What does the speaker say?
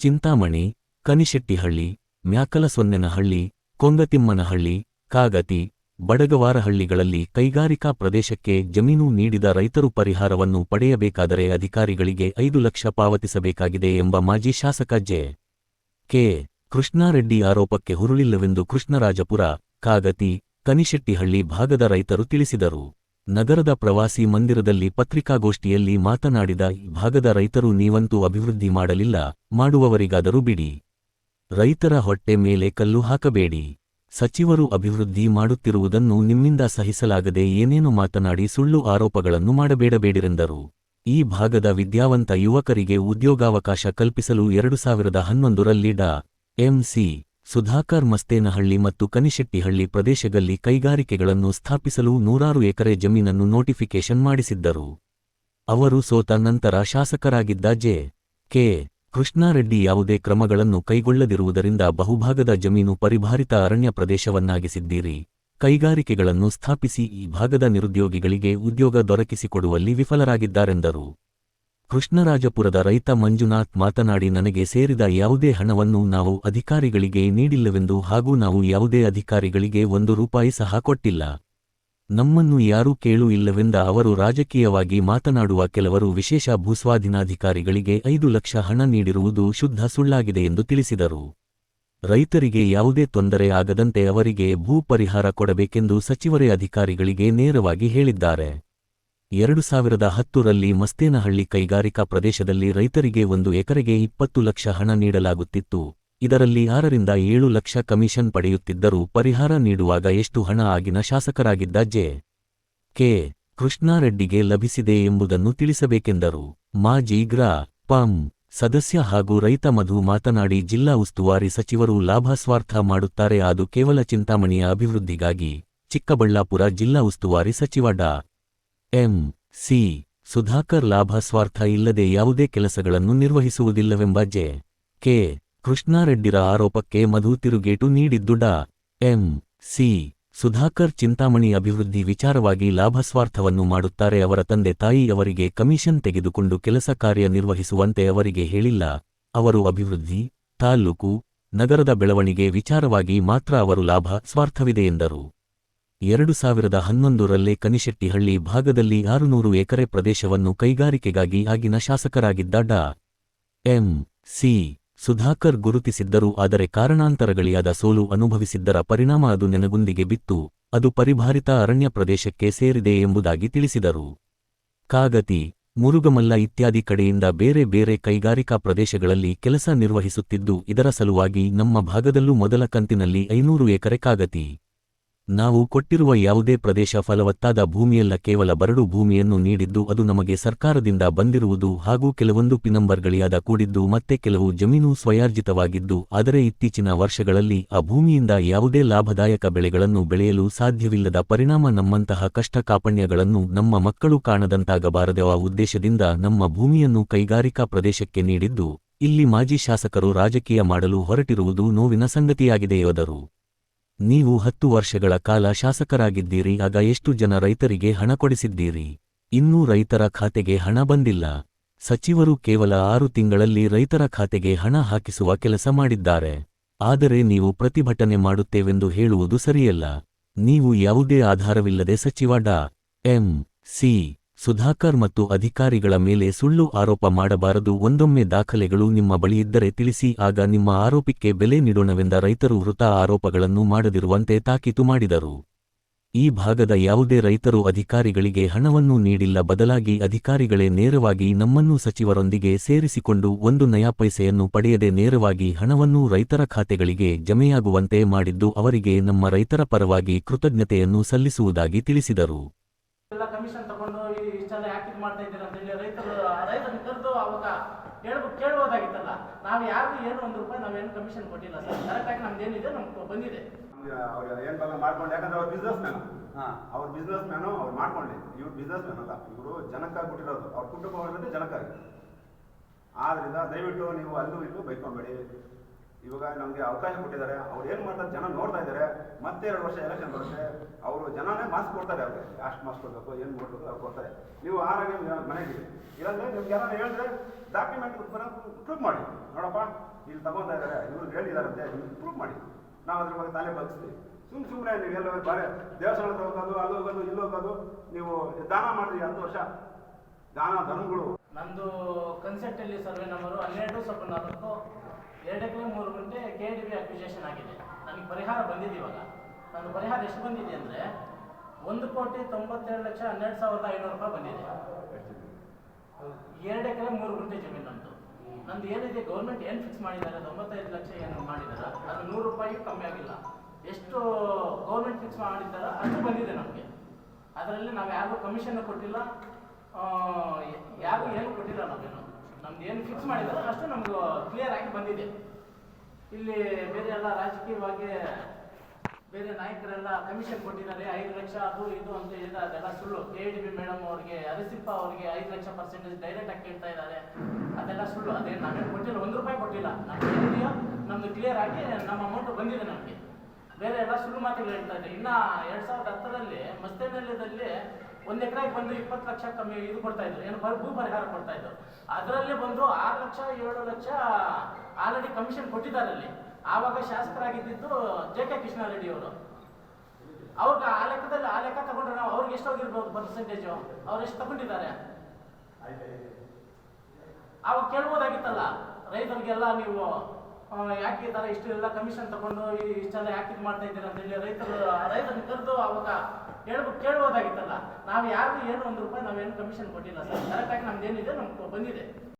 ಚಿಂತಾಮಣಿ, ಕನಿಶೆಟ್ಟಿಹಳ್ಳಿ, ಮ್ಯಾಕಲಸೊನ್ನೆನಹಳ್ಳಿ, ಕೊಂಗತಿಮ್ಮನಹಳ್ಳಿ, ಕಾಗತಿ, ಬಡಗವಾರಹಳ್ಳಿಗಳಲ್ಲಿ ಕೈಗಾರಿಕಾ ಪ್ರದೇಶಕ್ಕೆ ಜಮೀನು ನೀಡಿದ ರೈತರು ಪರಿಹಾರವನ್ನು ಪಡೆಯಬೇಕಾದರೆ ಅಧಿಕಾರಿಗಳಿಗೆ ಐದು ಲಕ್ಷ ಪಾವತಿಸಬೇಕಾಗಿದೆ ಎಂಬ ಮಾಜಿ ಶಾಸಕ ಜೆ. ಕೆ. ಕೃಷ್ಣಾರೆಡ್ಡಿ ಆರೋಪಕ್ಕೆ ಹುರುಳಿಲ್ಲವೆಂದು ಕೃಷ್ಣರಾಜಪುರ, ಕಾಗತಿ, ಕನಿಶೆಟ್ಟಿಹಳ್ಳಿ ಭಾಗದ ರೈತರು ತಿಳಿಸಿದರು. ನಗರದ ಪ್ರವಾಸಿ ಮಂದಿರದಲ್ಲಿ ಪತ್ರಿಕಾಗೋಷ್ಠಿಯಲ್ಲಿ ಮಾತನಾಡಿದ ಈ ಭಾಗದ ರೈತರು, ನೀವಂತೂ ಅಭಿವೃದ್ಧಿ ಮಾಡಲಿಲ್ಲ, ಮಾಡುವವರಿಗಾದರೂ ಬಿಡಿ. ರೈತರ ಹೊಟ್ಟೆ ಮೇಲೆ ಕಲ್ಲು ಹಾಕಬೇಡಿ. ಸಚಿವರು ಅಭಿವೃದ್ಧಿ ಮಾಡುತ್ತಿರುವುದನ್ನು ನಿಮ್ಮಿಂದ ಸಹಿಸಲಾಗದೆ ಏನೇನು ಮಾತನಾಡಿ ಸುಳ್ಳು ಆರೋಪಗಳನ್ನು ಮಾಡಬೇಡಬೇಡಿರೆಂದರು. ಈ ಭಾಗದ ವಿದ್ಯಾವಂತ ಯುವಕರಿಗೆ ಉದ್ಯೋಗಾವಕಾಶ ಕಲ್ಪಿಸಲು ಎರಡು ಸಾವಿರದ ಹನ್ನೊಂದರಲ್ಲಿ ಡಾ. ಎಂಸಿ ಸುಧಾಕರ್ ಮಸ್ತೇನಹಳ್ಳಿ ಮತ್ತು ಕನಿಶೆಟ್ಟಿಹಳ್ಳಿ ಪ್ರದೇಶದಲ್ಲಿ ಕೈಗಾರಿಕೆಗಳನ್ನು ಸ್ಥಾಪಿಸಲು ನೂರಾರು ಎಕರೆ ಜಮೀನನ್ನು ನೋಟಿಫಿಕೇಶನ್ ಮಾಡಿಸಿದ್ದರು. ಅವರು ಸೋತ ನಂತರ ಶಾಸಕರಾಗಿದ್ದ ಜೆ. ಕೆ. ಕೃಷ್ಣಾರೆಡ್ಡಿ ಯಾವುದೇ ಕ್ರಮಗಳನ್ನು ಕೈಗೊಳ್ಳದಿರುವುದರಿಂದ ಬಹುಭಾಗದ ಜಮೀನು ಪರಿಭಾರಿತ ಅರಣ್ಯ ಪ್ರದೇಶವನ್ನಾಗಿಸಿದ್ದೀರಿ. ಕೈಗಾರಿಕೆಗಳನ್ನು ಸ್ಥಾಪಿಸಿ ಈ ಭಾಗದ ನಿರುದ್ಯೋಗಿಗಳಿಗೆ ಉದ್ಯೋಗ ದೊರಕಿಸಿಕೊಡುವಲ್ಲಿ ವಿಫಲರಾಗಿದ್ದಾರೆಂದರು. ಕೃಷ್ಣರಾಜಪುರದ ರೈತ ಮಂಜುನಾಥ್ ಮಾತನಾಡಿ, ನನಗೆ ಸೇರಿದ ಯಾವುದೇ ಹಣವನ್ನು ನಾವು ಅಧಿಕಾರಿಗಳಿಗೆ ನೀಡಿಲ್ಲವೆಂದು ಹಾಗೂ ನಾವು ಯಾವುದೇ ಅಧಿಕಾರಿಗಳಿಗೆ ಒಂದು ರೂಪಾಯಿ ಸಹ ಕೊಟ್ಟಿಲ್ಲ. ನಮ್ಮನ್ನು ಯಾರೂ ಕೇಳೂ ಇಲ್ಲವೆಂದ ಅವರು ರಾಜಕೀಯವಾಗಿ ಮಾತನಾಡುವ ಕೆಲವರು ವಿಶೇಷ ಭೂಸ್ವಾಧೀನಾಧಿಕಾರಿಗಳಿಗೆ ಐದು ಲಕ್ಷ ಹಣ ನೀಡಿರುವುದು ಶುದ್ಧ ಸುಳ್ಳಾಗಿದೆ ಎಂದು ತಿಳಿಸಿದರು. ರೈತರಿಗೆ ಯಾವುದೇ ತೊಂದರೆ ಆಗದಂತೆ ಅವರಿಗೆ ಭೂ ಪರಿಹಾರ ಕೊಡಬೇಕೆಂದು ಸಚಿವರೇ ಅಧಿಕಾರಿಗಳಿಗೆ ನೇರವಾಗಿ ಹೇಳಿದ್ದಾರೆ. ಎರಡು ಸಾವಿರದ ಹತ್ತರಲ್ಲಿ ಮಸ್ತೇನಹಳ್ಳಿ ಕೈಗಾರಿಕಾ ಪ್ರದೇಶದಲ್ಲಿ ರೈತರಿಗೆ ಒಂದು ಎಕರೆಗೆ ಇಪ್ಪತ್ತು ಲಕ್ಷ ಹಣ ನೀಡಲಾಗುತ್ತಿತ್ತು. ಇದರಲ್ಲಿ ಆರರಿಂದ ಏಳು ಲಕ್ಷ ಕಮಿಷನ್ ಪಡೆಯುತ್ತಿದ್ದರೂ ಪರಿಹಾರ ನೀಡುವಾಗ ಎಷ್ಟು ಹಣ ಆಗಿನ ಶಾಸಕರಾಗಿದ್ದ ಜೆ. ಕೆ. ಕೃಷ್ಣಾರೆಡ್ಡಿಗೆ ಲಭಿಸಿದೆ ಎಂಬುದನ್ನು ತಿಳಿಸಬೇಕೆಂದರು. ಮಾಜಿ ಗ್ರಾ. ಪಂ. ಸದಸ್ಯ ಹಾಗೂ ರೈತ ಮಧು ಮಾತನಾಡಿ ಜಿಲ್ಲಾ ಉಸ್ತುವಾರಿ ಸಚಿವರು ಲಾಭಸ್ವಾರ್ಥ ಮಾಡುತ್ತಾರೆ, ಅದು ಕೇವಲ ಚಿಂತಾಮಣಿಯ ಅಭಿವೃದ್ಧಿಗಾಗಿ. ಚಿಕ್ಕಬಳ್ಳಾಪುರ ಜಿಲ್ಲಾ ಉಸ್ತುವಾರಿ ಸಚಿವ ಡಾ. ಎಂ, ಸಿ, ಸುಧಾಕರ್ ಲಾಭ ಸ್ವಾರ್ಥ ಇಲ್ಲದೆ ಯಾವುದೇ ಕೆಲಸಗಳನ್ನು ನಿರ್ವಹಿಸುವುದಿಲ್ಲವೆಂಬ ಜೆ, ಕೆ, ಕೃಷ್ಣಾರೆಡ್ಡಿರ ಆರೋಪಕ್ಕೆ ಮಧು ತಿರುಗೇಟು ನೀಡಿದ್ದು ಡಾ, ಎಂ, ಸಿ, ಸುಧಾಕರ್ ಚಿಂತಾಮಣಿ ಅಭಿವೃದ್ಧಿ ವಿಚಾರವಾಗಿ ಲಾಭಸ್ವಾರ್ಥವನ್ನು ಮಾಡುತ್ತಾರೆ ಅವರ ತಂದೆ ತಾಯಿ ಅವರಿಗೆ ಕಮಿಷನ್ ತೆಗೆದುಕೊಂಡು ಕೆಲಸ ಕಾರ್ಯ ನಿರ್ವಹಿಸುವಂತೆ ಅವರಿಗೆ ಹೇಳಿಲ್ಲ. ಅವರು ಅಭಿವೃದ್ಧಿ, ತಾಲ್ಲೂಕು, ನಗರದ ಬೆಳವಣಿಗೆ ವಿಚಾರವಾಗಿ ಮಾತ್ರ ಅವರು ಲಾಭ ಸ್ವಾರ್ಥವಿದೆ ಎಂದರು. ಎರಡು ಸಾವಿರದ ಹನ್ನೊಂದರಲ್ಲೇ ಕನಿಶೆಟ್ಟಿಹಳ್ಳಿ ಭಾಗದಲ್ಲಿ ಆರುನೂರು ಎಕರೆ ಪ್ರದೇಶವನ್ನು ಕೈಗಾರಿಕೆಗಾಗಿ ಆಗಿನ ಶಾಸಕರಾಗಿದ್ದ ಡಾ. ಎಂ. ಸಿ. ಸುಧಾಕರ್ ಗುರುತಿಸಿದ್ದರು. ಆದರೆ ಕಾರಣಾಂತರಗಳಿಯಾದ ಸೋಲು ಅನುಭವಿಸಿದ್ದರ ಪರಿಣಾಮ ಅದು ನೆನಗುಂದಿಗೆ ಬಿತ್ತು. ಅದು ಪರಿಭಾರಿತ ಅರಣ್ಯ ಪ್ರದೇಶಕ್ಕೆ ಸೇರಿದೆ ಎಂಬುದಾಗಿ ತಿಳಿಸಿದರು. ಕಾಗತಿ, ಮುರುಗಮಲ್ಲ ಇತ್ಯಾದಿ ಕಡೆಯಿಂದ ಬೇರೆ ಬೇರೆ ಕೈಗಾರಿಕಾ ಪ್ರದೇಶಗಳಲ್ಲಿ ಕೆಲಸ ನಿರ್ವಹಿಸುತ್ತಿದ್ದು, ಇದರ ಸಲುವಾಗಿ ನಮ್ಮ ಭಾಗದಲ್ಲೂ ಮೊದಲ ಕಂತಿನಲ್ಲಿ ಐನೂರು ಎಕರೆ ಕಾಗತಿ. ನಾವು ಕೊಟ್ಟಿರುವ ಯಾವುದೇ ಪ್ರದೇಶ ಫಲವತ್ತಾದ ಭೂಮಿಯಲ್ಲ, ಕೇವಲ ಬರಡು ಭೂಮಿಯನ್ನು ನೀಡಿದ್ದು ಅದು ನಮಗೆ ಸರ್ಕಾರದಿಂದ ಬಂದಿರುವುದು ಹಾಗೂ ಕೆಲವೊಂದು ಪಿನಂಬರ್ಗಳಿಯಾದ ಕೂಡಿದ್ದು ಮತ್ತೆ ಕೆಲವು ಜಮೀನು ಸ್ವಯಾರ್ಜಿತವಾಗಿದ್ದು, ಆದರೆ ಇತ್ತೀಚಿನ ವರ್ಷಗಳಲ್ಲಿ ಆ ಭೂಮಿಯಿಂದ ಯಾವುದೇ ಲಾಭದಾಯಕ ಬೆಳೆಗಳನ್ನು ಬೆಳೆಯಲು ಸಾಧ್ಯವಿಲ್ಲದ ಪರಿಣಾಮ ನಮ್ಮಂತಹ ಕಷ್ಟ ಕಾಪಣ್ಯಗಳನ್ನು ನಮ್ಮ ಮಕ್ಕಳು ಕಾಣದಂತಾಗಬಾರದೆವ ಉದ್ದೇಶದಿಂದ ನಮ್ಮ ಭೂಮಿಯನ್ನು ಕೈಗಾರಿಕಾ ಪ್ರದೇಶಕ್ಕೆ ನೀಡಿದ್ದು, ಇಲ್ಲಿ ಮಾಜಿ ಶಾಸಕರು ರಾಜಕೀಯ ಮಾಡಲು ಹೊರಟಿರುವುದು ನೋವಿನ ಸಂಗತಿಯಾಗಿದೆ ಯೋದರು ನೀವು ಹತ್ತು ವರ್ಷಗಳ ಕಾಲ ಶಾಸಕರಾಗಿದ್ದೀರಿ, ಆಗ ಎಷ್ಟು ಜನ ರೈತರಿಗೆ ಹಣ ಕೊಡಿಸಿದ್ದೀರಿ? ಇನ್ನೂ ರೈತರ ಖಾತೆಗೆ ಹಣ ಬಂದಿಲ್ಲ. ಸಚಿವರು ಕೇವಲ ಆರು ತಿಂಗಳಲ್ಲಿ ರೈತರ ಖಾತೆಗೆ ಹಣ ಹಾಕಿಸುವ ಕೆಲಸ ಮಾಡಿದ್ದಾರೆ. ಆದರೆ ನೀವು ಪ್ರತಿಭಟನೆ ಮಾಡುತ್ತೇವೆಂದು ಹೇಳುವುದು ಸರಿಯಲ್ಲ. ನೀವು ಯಾವುದೇ ಆಧಾರವಿಲ್ಲದೆ ಸಚಿವ ಡಾ. ಎಂ. ಸಿ. ಸುಧಾಕರ್ ಮತ್ತು ಅಧಿಕಾರಿಗಳ ಮೇಲೆ ಸುಳ್ಳು ಆರೋಪ ಮಾಡಬಾರದು. ಒಂದೊಮ್ಮೆ ದಾಖಲೆಗಳು ನಿಮ್ಮ ಬಳಿಯಿದ್ದರೆ ತಿಳಿಸಿ. ಆಗ ನಿಮ್ಮ ಆರೋಪಕ್ಕೆ ಬೆಲೆ ನೀಡೋಣವೆಂದ ರೈತರು ವೃತ ಆರೋಪಗಳನ್ನು ಮಾಡದಿರುವಂತೆ ತಾಕೀತು ಮಾಡಿದರು. ಈ ಭಾಗದ ಯಾವುದೇ ರೈತರು ಅಧಿಕಾರಿಗಳಿಗೆ ಹಣವನ್ನು ನೀಡಿಲ್ಲ. ಬದಲಾಗಿ ಅಧಿಕಾರಿಗಳೇ ನೇರವಾಗಿ ನಮ್ಮನ್ನು ಸಚಿವರೊಂದಿಗೆ ಸೇರಿಸಿಕೊಂಡು ಒಂದು ನಯಾ ಪೈಸೆಯನ್ನು ಪಡೆಯದೆ ನೇರವಾಗಿ ಹಣವನ್ನು ರೈತರ ಖಾತೆಗಳಿಗೆ ಜಮೆಯಾಗುವಂತೆ ಮಾಡಿದ್ದು, ಅವರಿಗೆ ನಮ್ಮ ರೈತರ ಪರವಾಗಿ ಕೃತಜ್ಞತೆಯನ್ನು ಸಲ್ಲಿಸುವುದಾಗಿ ತಿಳಿಸಿದರು ಎಲ್ಲ ಕಮಿಷನ್ ತಗೊಂಡು ಈ ಇಷ್ಟೆಲ್ಲ ಯಾಕೆ ಇದು ಮಾಡ್ತಾ ಇದ್ದೀರಾ ಅಂತ ಹೇಳಿ ರೈತರು ರೈತರನ್ನ ಕರೆದು ಅವಾಗ ಹೇಳ್ಬೇಕು ಕೇಳ್ಬೋದಾಗಿತ್ತಲ್ಲ. ನಾವು ಯಾರು ಏನು ಒಂದು ರೂಪಾಯಿ ನಾವೇನು ಕಮಿಷನ್ ಕೊಟ್ಟಿಲ್ಲ ಸರ್. ಕರೆಕ್ಟಾಗಿ ನಮ್ದು ಏನಿದೆ ನಮ್ಗೆ ಬಂದಿದೆ. ಏನ್ ಬೇಗ ಮಾಡ್ಕೊಂಡು ಯಾಕಂದ್ರೆ ಅವ್ರು ಬಿಸ್ನೆಸ್ ಮ್ಯಾನ್ ಅವ್ರ ಬಿಸ್ನೆಸ್ ಮ್ಯಾನು ಅವ್ರು ಮಾಡ್ಕೊಳ್ಳಿ ಇವ್ರು ಬಿಸ್ನೆಸ್ ಮ್ಯಾನ್ ಅಲ್ಲ. ಇವರು ಜನಕ್ಕಾಗಿ ಕೊಟ್ಟಿರೋದು. ಅವ್ರ ಕುಟುಂಬ ಹೋಗಿರೋದು ಜನಕ್ಕಾಗಿ. ಆದ್ರಿಂದ ದಯವಿಟ್ಟು ನೀವು ಅಲ್ಲೂ ಇಲ್ಲೂ ಬೈಕೊಂಬೇಡಿ. ಇವಾಗ ನಮಗೆ ಅವಕಾಶ ಕೊಟ್ಟಿದ್ದಾರೆ. ಅವ್ರು ಏನು ಮಾಡ್ತಾರೆ? ಜನ ನೋಡ್ತಾ ಇದ್ದಾರೆ. ಮತ್ತೆ ಎರಡು ವರ್ಷ ಎಲೆಕ್ಷನ್ ಬರುತ್ತೆ. ಅವರು ಜನನೇ ಮಾಸ್ಕ್ ಕೊಡ್ತಾರೆ ಅವ್ರಿಗೆ. ಅಷ್ಟು ಮಾಸ್ಕ್ ಕೊಡಬೇಕು? ಏನು ಕೊಡಬೇಕು ಅವ್ರು ಕೊಡ್ತಾರೆ. ನೀವು ಆರಾಗಿ ಮನೆಗೆ ಇಲ್ಲಾಂದ್ರೆ ನಿಮ್ಗೆ ಯಾರು ಹೇಳಿದ್ರೆ ಡಾಕ್ಯುಮೆಂಟ್ ಪ್ರೂವ್ ಮಾಡಿ. ನೋಡಪ್ಪ, ಇಲ್ಲಿ ತಗೊಂತಾ ಇದ್ದಾರೆ. ಇವ್ರು ಹೇಳಿದಾರಂತೆ. ಪ್ರೂವ್ ಮಾಡಿ. ನಾವು ಅದ್ರ ಬಗ್ಗೆ ತಲೆ ಬಗ್ಸ್ತೀವಿ. ಸುಮ್ ಸುಮ್ಮನೆ ನೀವು ಎಲ್ಲ ಬಾರೆ, ದೇವಸ್ಥಾನ ಹೋಗೋದು, ಅಲ್ಲಿ ಹೋಗೋದು, ಇಲ್ಲಿ ಹೋಗೋದು, ನೀವು ದಾನ ಮಾಡಿದ್ರಿ ಹತ್ತು ವರ್ಷ. ದಾನ ಧರ್ಮಗಳು. ನಂದು ಕನ್ಸೆಪ್ಟ್ ಅಲ್ಲಿ ಸರ್ವೆ ನಂಬರು ಹನ್ನೆರಡು, ಸ್ವಲ್ಪ ನಾಲ್ಕು. ಎರಡು ಎಕರೆ ಮೂರು ಗಂಟೆ ಕೆ ಡಿ ಬಿ ಅಪ್ಲಿಕೇಶನ್ ಆಗಿದೆ. ನನಗೆ ಪರಿಹಾರ ಬಂದಿದೆ ಇವಾಗ. ನನ್ನ ಪರಿಹಾರ ಎಷ್ಟು ಬಂದಿದೆ ಅಂದರೆ ಒಂದು ಕೋಟಿ ತೊಂಬತ್ತೆರಡು ಲಕ್ಷ ಹನ್ನೆರಡು ಸಾವಿರದ ಐನೂರು ರೂಪಾಯಿ ಬಂದಿದೆ. ಎರಡು ಎಕರೆ ಮೂರು ಗಂಟೆ ಜಮೀನು ನಂದು ನಂದು ಏನಿದೆ ಗೌರ್ಮೆಂಟ್ ಏನು ಫಿಕ್ಸ್ ಮಾಡಿದ್ದಾರೆ ತೊಂಬತ್ತೈದು ಲಕ್ಷ ಏನು ಮಾಡಿದ್ದಾರೆ, ಅದು ನೂರು ರೂಪಾಯಿ ಕಮ್ಮಿ ಆಗಿಲ್ಲ. ಎಷ್ಟು ಗೌರ್ಮೆಂಟ್ ಫಿಕ್ಸ್ ಮಾಡಿದ್ದಾರೋ ಅಷ್ಟು ಬಂದಿದೆ ನಮಗೆ. ಅದರಲ್ಲಿ ನಾವು ಯಾರಿಗೂ ಕಮಿಷನ್ ಕೊಟ್ಟಿಲ್ಲ ಯಾರು ಏನು ಕೊಟ್ಟಿಲ್ಲ ನಾವೇನು. ನಮ್ದು ಏನು ಫಿಕ್ಸ್ ಮಾಡಿದ್ದಾರೆ ಅಷ್ಟು ನಮ್ಗೆ ಕ್ಲಿಯರ್ ಆಗಿ ಬಂದಿದೆ. ಇಲ್ಲಿ ಬೇರೆ ಎಲ್ಲ ರಾಜಕೀಯವಾಗಿ ಬೇರೆ ನಾಯಕರೆಲ್ಲ ಕಮಿಷನ್ ಕೊಟ್ಟಿದ್ದಾರೆ, ಐದು ಲಕ್ಷ ಅದು ಇದು ಅಂತ ಹೇಳಿದ್ರೆ ಅದೆಲ್ಲ ಸುಳ್ಳು. ಕೆ ಡಿ ಬಿ ಮೇಡಮ್ ಅವ್ರಿಗೆ, ಅರಸಿಪ್ಪ ಅವ್ರಿಗೆ ಐದು ಲಕ್ಷ ಪರ್ಸೆಂಟೇಜ್ ಡೈರೆಕ್ಟ್ ಆಗಿ ಕೇಳ್ತಾ ಇದ್ದಾರೆ. ಅದೆಲ್ಲ ಸುಳ್ಳು. ಅದೇ ನಾವೇನು ಕೊಟ್ಟಿಲ್ಲ, ಒಂದು ರೂಪಾಯಿ ಕೊಟ್ಟಿಲ್ಲ. ನಮ್ಗೆ ನಮ್ದು ಕ್ಲಿಯರ್ ಆಗಿ ನಮ್ಮ ಅಮೌಂಟ್ ಬಂದಿದೆ ನಮಗೆ. ಬೇರೆ ಎಲ್ಲ ಸುಳ್ಳು ಮಾತುಗಳು ಹೇಳ್ತಾ ಇದ್ದಾರೆ. ಇನ್ನು ಎರಡು ಸಾವಿರದ ಹತ್ತರಲ್ಲಿ ಮಸ್ತೇನಲ್ಯದಲ್ಲಿ ಒಂದ್ ಎಕರೆಗೆ ಬಂದು ಇಪ್ಪತ್ತು ಲಕ್ಷ ಕಮ್ಮಿ ಇದು ಕೊಡ್ತಾ ಇದ್ರು. ಏನು ಭೂ ಪರಿಹಾರ ಕೊಡ್ತಾ ಇದ್ರು. ಅದರಲ್ಲಿ ಬಂದು ಆರು ಲಕ್ಷ ಏಳು ಲಕ್ಷ ಆಲ್ರೆಡಿ ಕಮಿಷನ್ ಕೊಟ್ಟಿದ್ದಾರೆ ಅಲ್ಲಿ. ಆವಾಗ ಶಾಸಕರಾಗಿದ್ದಿದ್ದು ಜೆ ಕೆ ಕೃಷ್ಣಾರೆಡ್ಡಿ ಅವರು. ಅವ್ರಿಗೆ ಆ ಲೆಕ್ಕದಲ್ಲಿ ಆ ಲೆಕ್ಕ ತಗೊಂಡ್ರೆ ನಾವು ಅವ್ರಿಗೆ ಎಷ್ಟು ಹೋಗಿರ್ಬೋದು ಪರ್ಸೆಂಟೇಜು ಅವ್ರು ಎಷ್ಟು ತಗೊಂಡಿದ್ದಾರೆ? ಅವಾಗ ಕೇಳ್ಬೋದಾಗಿತ್ತಲ್ಲ? ರೈತರಿಗೆಲ್ಲ ನೀವು ಯಾಕೆ ಈ ಥರ ಇಷ್ಟೆಲ್ಲ ಕಮಿಷನ್ ತಗೊಂಡು ಈ ಇಷ್ಟೆಲ್ಲ ಯಾಕೆ ಇದು ಮಾಡ್ತಾ ಇದ್ದೀರಾ ಅಂತ ಹೇಳಿ ರೈತರು ರೈತರನ್ನ ಕರೆದು ಅವಾಗ ಹೇಳ್ಬೇಕು ಕೇಳ್ಬೋದಾಗಿತ್ತಲ್ಲ. ನಾವು ಯಾರು ಏನು ಒಂದು ರೂಪಾಯಿ ನಾವೇನು ಕಮಿಷನ್ ಕೊಟ್ಟಿಲ್ಲ ಸರ್. ಕರೆಕ್ಟಾಗಿ ನಮ್ದು ಏನಿದೆ ನಮ್ಗೆ ಬಂದಿದೆ.